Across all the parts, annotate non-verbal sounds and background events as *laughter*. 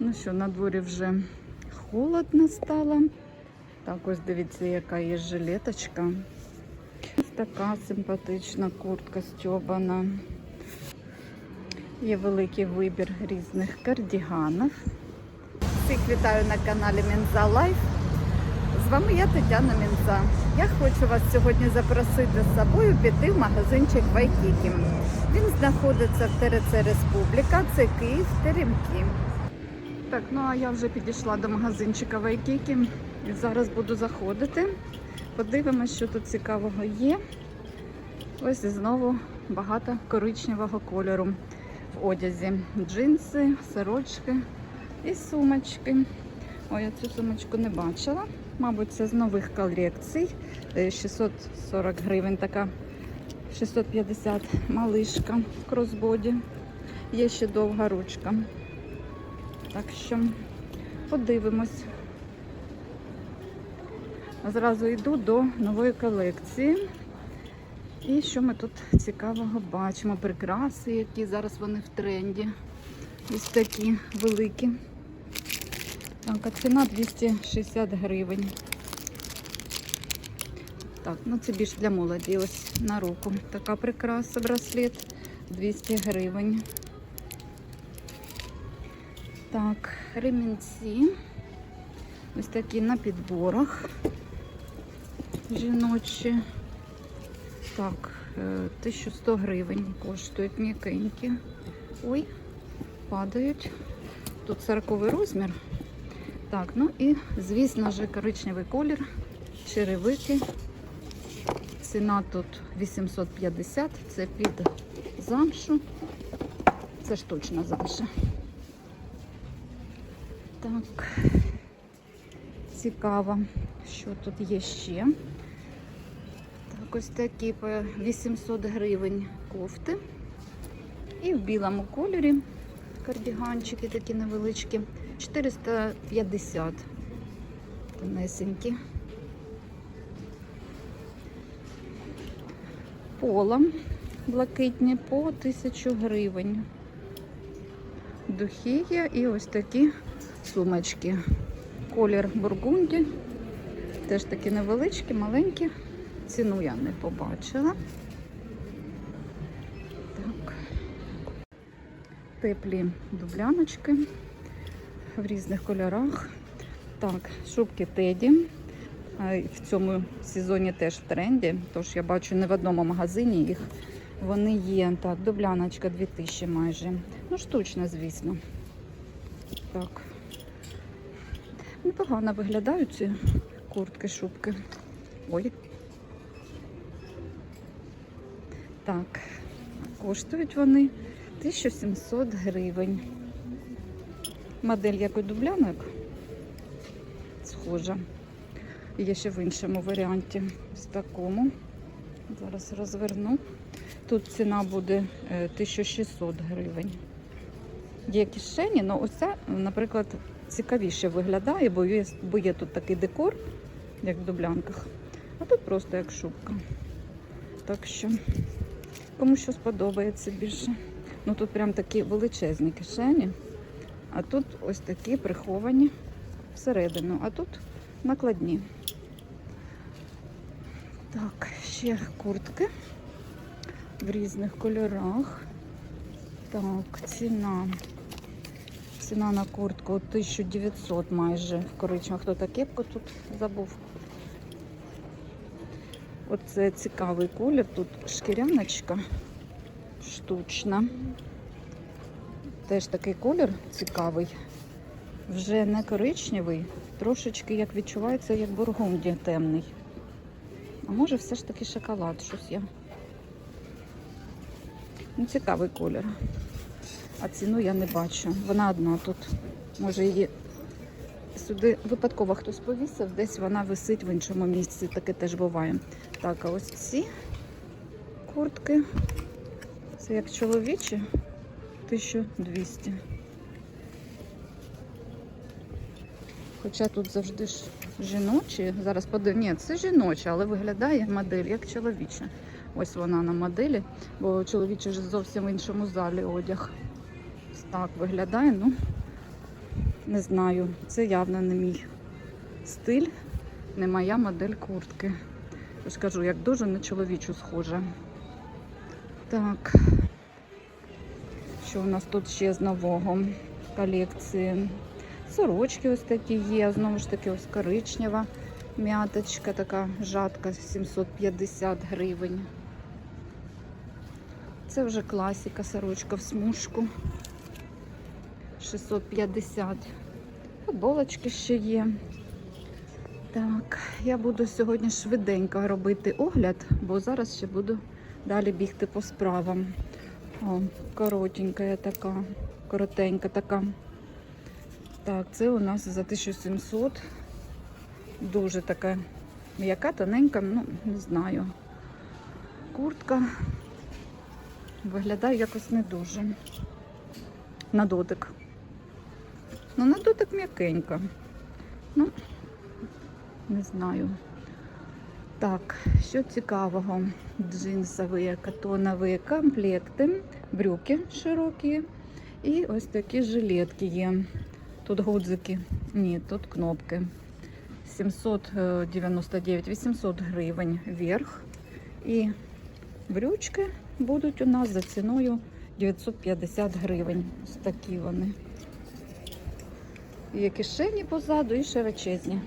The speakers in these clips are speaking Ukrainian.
Ну що, на дворі вже холодно стало. Так, ось дивіться, яка є жилеточка. Така симпатична куртка стьобана. Є великий вибір різних кардіганів. Всіх вітаю на каналі Мінза Лайф. З вами я Тетяна Мінза. Я хочу вас сьогодні запросити з собою піти в магазинчик Вайкікі. Він знаходиться в ТРЦ Республіка, це Київ, Теремки. Так, ну а я вже підійшла до магазинчика Вайкікі. Зараз буду заходити. Подивимось, що тут цікавого є. Ось і знову багато коричневого кольору в одязі. Джинси, сорочки і сумочки. Ой, я цю сумочку не бачила. Мабуть, це з нових колекцій. Е, 640 гривень така 650 малишка в кросбоді. Є ще довга ручка. Так що подивимось. Зразу йду до нової колекції. І що ми тут цікавого бачимо? Прикраси, які зараз вони в тренді. Ось такі великі. Так, а ціна 260 гривень. Так, ну це більш для молоді. Ось на руку. Така прикраса, браслет 200 гривень. Так, ремінці. Ось такі на підборах. Жіночі. Так, е, 1100 гривень коштують м'якенькі. Ой, падають. Тут 40 розмір. Так, ну і, звісно ж, коричневий колір, черевики. Ціна тут 850, це під замшу. Це ж точно замша. Так, цікаво, що тут є ще. Так, ось такі по 800 гривень кофти. І в білому кольорі кардіганчики такі невеличкі. 450 тонесенькі. Пола блакитні по 1000 гривень. Духи є і ось такі сумочки. Колір бургунді. Теж такі невеличкі, маленькі. Ціну я не побачила. Так. Теплі дубляночки в різних кольорах. Так, шубки Теді. В цьому сезоні теж в тренді, тож я бачу не в одному магазині їх. Вони є. Так, дубляночка 2000 майже. Ну, штучна, звісно. Так. Непогано виглядають ці куртки, шубки. Ой. Так, коштують вони 1700 гривень. Модель як у дублянок. Схожа. Є ще в іншому варіанті. Ось такому. Зараз розверну. Тут ціна буде е, 1600 гривень. Є кишені, але оця, наприклад, цікавіше виглядає, бо є, бо є тут такий декор, як в дублянках, а тут просто як шубка. Так що, кому що сподобається більше. Ну тут прям такі величезні кишені, а тут ось такі приховані всередину, а тут накладні. Так, ще куртки в різних кольорах. Так, ціна. Ціна на куртку 1900 майже в коричневих. Хто та кепку тут забув? Оце цікавий колір. Тут шкіряночка штучна. Теж такий колір цікавий. Вже не коричневий, трошечки як відчувається, як бургунді темний. А може все ж таки шоколад, щось я. Ну, цікавий колір. А ціну я не бачу. Вона одна тут. Може її сюди випадково хтось повісив, десь вона висить в іншому місці, таке теж буває. Так, а ось ці куртки. Це як чоловічі 1200. Хоча тут завжди ж жіночі. Зараз подив... Ні, це жіноча, але виглядає модель як чоловіча. Ось вона на моделі, бо чоловічий ж зовсім в іншому залі одяг. Так виглядає, ну Не знаю, це явно не мій стиль, не моя модель куртки. Я ж кажу, як дуже на чоловічу схожа. Так. Що у нас тут ще з нового колекції? Сорочки ось такі є. Знову ж таки, ось коричнева м'яточка, така жатка 750 гривень. Це вже класика, сорочка в смужку. 650. Футболочки ще є. Так, я буду сьогодні швиденько робити огляд, бо зараз ще буду далі бігти по справам. О, коротенька така, коротенька така. Так, це у нас за 1700. Дуже така м'яка, тоненька, ну, не знаю. Куртка виглядає якось не дуже. На дотик. Ну, на дотик м'якенька. Ну, не знаю. Так, що цікавого? Джинсові, катонові комплекти, брюки широкі і ось такі жилетки є. Тут гудзики, ні, тут кнопки. 799, 800 гривень вверх. І брючки будуть у нас за ціною 950 гривень. Ось такі вони. Є кишені позаду і широчезні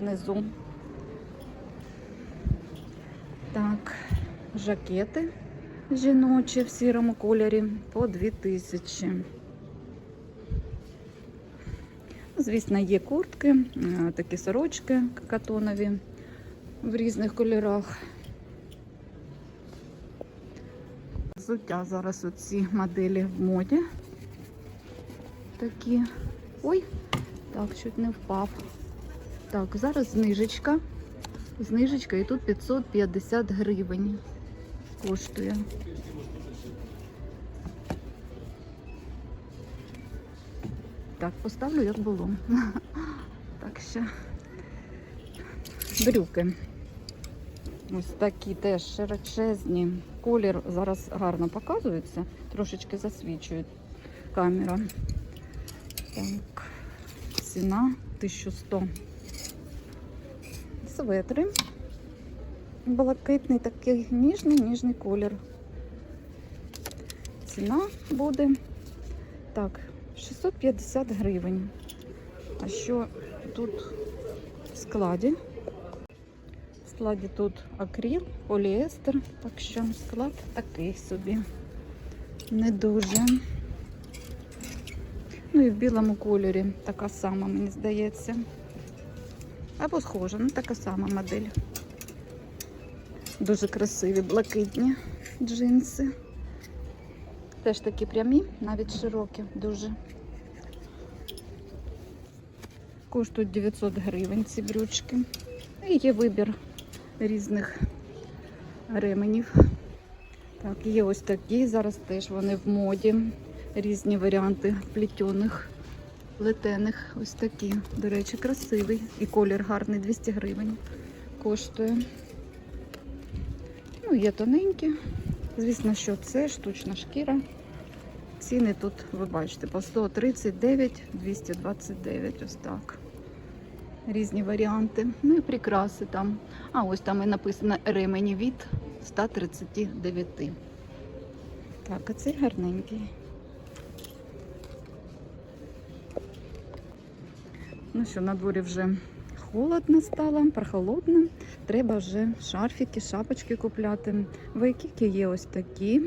внизу. Так, жакети жіночі в сірому кольорі по 2000. Звісно, є куртки, е, такі сорочки катонові в різних кольорах. Взуття зараз оці моделі в моді. Такі. Ой, так, чуть не впав. Так, зараз знижечка. Знижечка і тут 550 гривень коштує. Так, поставлю, як було. *laughs* Так ще брюки. Ось такі теж широчезні. Колір зараз гарно показується, трошечки засвічує камера. Так, ціна 1100. Светри. Блакитний такий ніжний, ніжний колір. Ціна буде так, 650 гривень. А що тут в складі? В складі тут акрил, поліестер, так що склад такий собі. Не дуже. Ну і в білому кольорі така сама, мені здається. Або схожа, ну така сама модель. Дуже красиві, блакитні джинси. Теж такі прямі, навіть широкі, дуже. Коштують 900 гривень ці брючки. І є вибір різних ременів. Так, є ось такі, зараз теж вони в моді. Різні варіанти плетених, плетених. Ось такі. До речі, красивий. І колір гарний, 200 гривень коштує. Ну, є тоненькі. Звісно, що це штучна шкіра. Ціни тут, ви бачите, по 139, 229, ось так. Різні варіанти. Ну і прикраси там. А ось там і написано ремені від 139. Так, а цей гарненький. Ну що, на дворі вже холодно стало, прохолодно. Треба вже шарфики, шапочки купляти. Вайкіки є ось такі.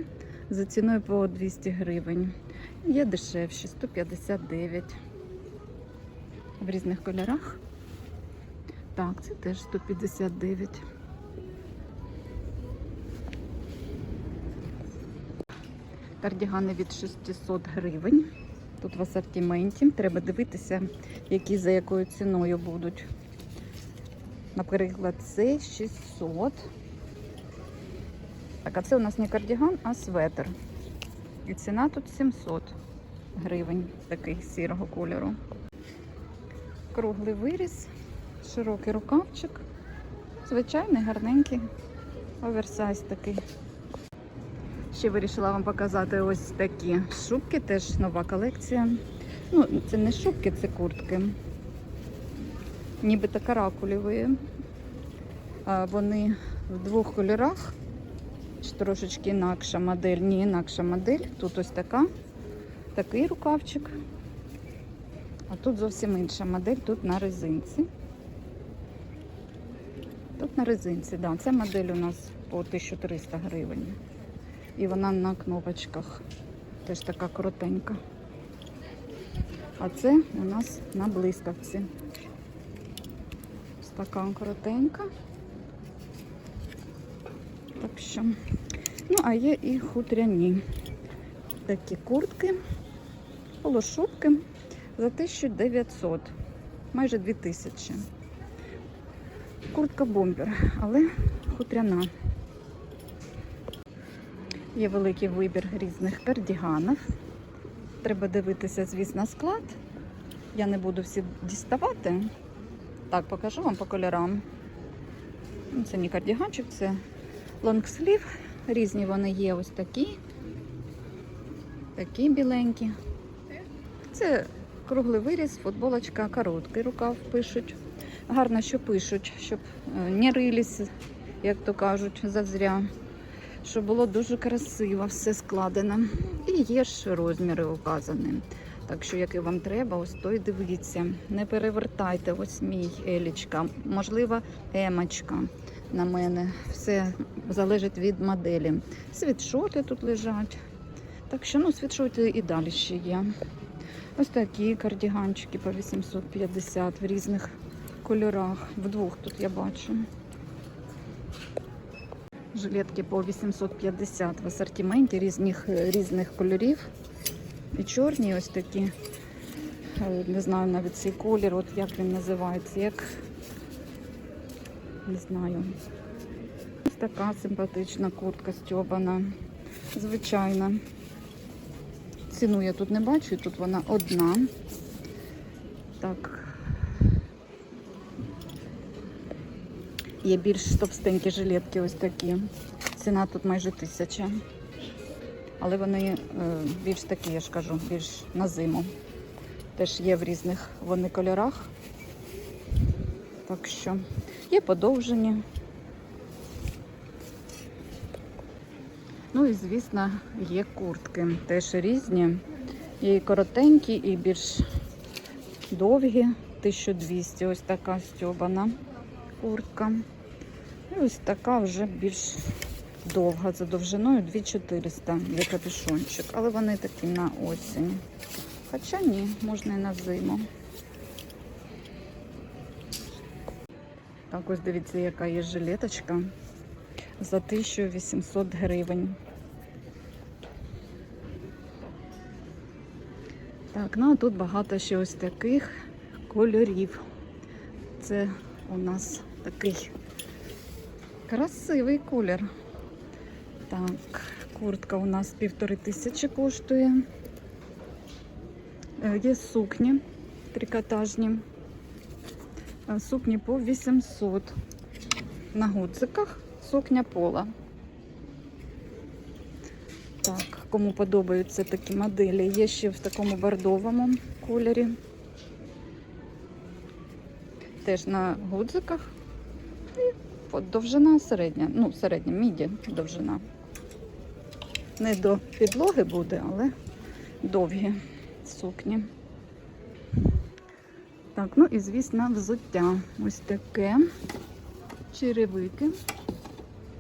За ціною по 200 гривень. Є дешевші, 159. В різних кольорах. Так, це теж 159. Кардігани від 600 гривень. Тут в асортименті. Треба дивитися, які за якою ціною будуть. Наприклад, це 600. Так, а це у нас не кардіган, а светр. І ціна тут 700 гривень, такий сірого кольору. Круглий виріз, широкий рукавчик. Звичайний, гарненький, оверсайз такий. Ще вирішила вам показати ось такі шубки, теж нова колекція. Ну, це не шубки, це куртки. Нібито каракулєві. Вони в двох кольорах. Трошечки інакша модель, ні, інакша модель. Тут ось така, такий рукавчик. А тут зовсім інша модель, тут на резинці. Тут на резинці, да. Ця модель у нас по 1300 гривень. І вона на кнопочках. Теж така коротенька. А це у нас на блискавці. Ось така коротенька. Так що. Ну, а є і хутряні такі куртки, полушубки за 1900, майже 2000. Куртка бомбер, але хутряна. Є великий вибір різних кардіганів. Треба дивитися, звісно, склад. Я не буду всі діставати. Так, покажу вам по кольорам. Ну, Це не кардіганчик, це лонгслів. Різні вони є ось такі. Такі біленькі. Це круглий виріз, футболочка, короткий рукав пишуть. Гарно, що пишуть, щоб е, не рились, як то кажуть, зазря. Щоб було дуже красиво, все складено. І є ж розміри указані. Так що, який вам треба, ось то й дивіться. Не перевертайте, ось мій елічка, можливо, емочка на мене. Все залежить від моделі. Світшоти тут лежать. Так що, ну, світшоти і далі ще є. Ось такі кардіганчики по 850 в різних кольорах. Вдвох тут я бачу. Жилетки по 850 в асортименті різних, різних кольорів. І чорні ось такі. Е, Не знаю навіть цей колір, от як він називається, як не знаю. Ось така симпатична куртка стьобана. Звичайна. Ціну я тут не бачу, тут вона одна. Так. Є більш товстенькі жилетки ось такі. Ціна тут майже тисяча. Але вони е, більш такі, я ж кажу, більш на зиму. Теж є в різних вони кольорах. Так що є подовжені. Ну і, звісно, є куртки. Теж різні. Є і коротенькі, і більш довгі. 1200. Ось така стьобана куртка. І ось така вже більш довга за довжиною 2400 є капюшончик. Але вони такі на осінь. Хоча ні, можна і на зиму. Так, ось дивіться, яка є жилеточка за 1800 гривень. Так, ну а тут багато ще ось таких кольорів. Це у нас такий красивий колір. Так, куртка у нас півтори тисячі коштує. Е, Є сукні трикотажні. Е, Сукні по 800. На гудзиках сукня пола. Так, кому подобаються такі моделі, є ще в такому бордовому кольорі. Теж на гудзиках. От довжина середня, ну, середня міді довжина. Не до підлоги буде, але довгі сукні. Так, ну і звісно, взуття. Ось таке. Черевики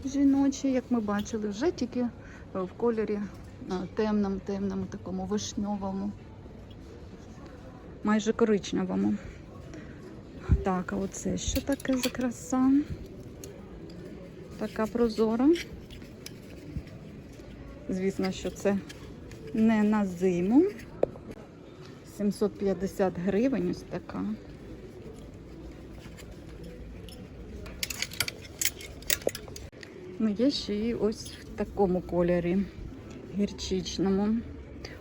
жіночі, як ми бачили, вже тільки в кольорі темному, темному, такому вишньовому, майже коричневому. Так, а оце що таке за краса? Така прозора. Звісно, що це не на зиму. 750 гривень ось така. Ну, є ще і ось в такому кольорі гірчичному.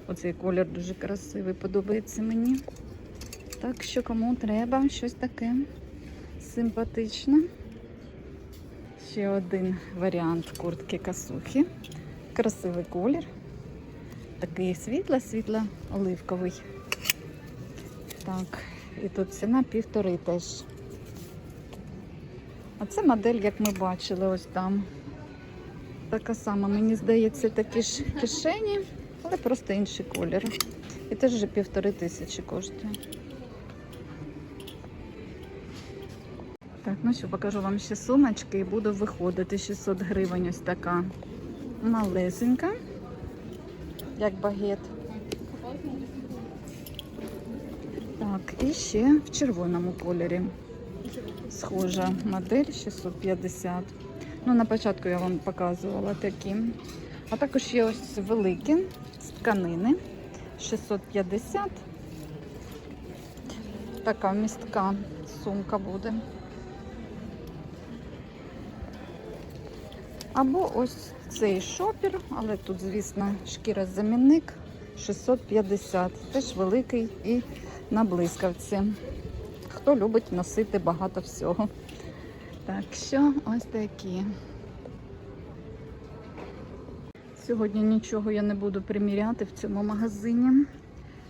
Оцей колір дуже красивий, подобається мені. Так що кому треба щось таке симпатичне. Ще один варіант куртки касухи. Красивий колір. Такий світло-світло оливковий. Так, і тут ціна півтори теж. А це модель, як ми бачили, ось там. Така сама, мені здається, такі ж кишені, але просто інший колір. І теж вже півтори тисячі коштує. Так, ну що, покажу вам ще сумочки і буду виходити. 600 гривень ось така малесенька, як багет. Так, і ще в червоному кольорі. Схожа модель 650. Ну, на початку я вам показувала такі. А також є ось великі з тканини 650. Така містка сумка буде. Або ось цей шопер, але тут, звісно, шкіра замінник 650. Теж великий і на блискавці. Хто любить носити багато всього. Так що ось такі. Сьогодні нічого я не буду приміряти в цьому магазині.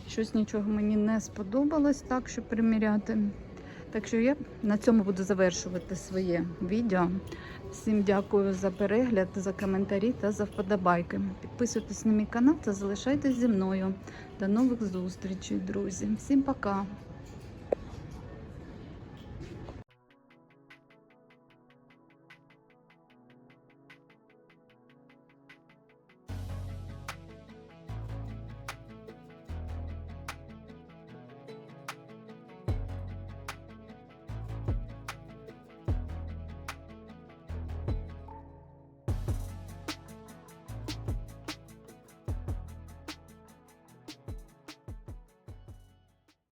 Щось нічого мені не сподобалось так, щоб приміряти. Так що я на цьому буду завершувати своє відео. Всім дякую за перегляд, за коментарі та за вподобайки. Підписуйтесь на мій канал та залишайтесь зі мною. До нових зустрічей, друзі. Всім пока!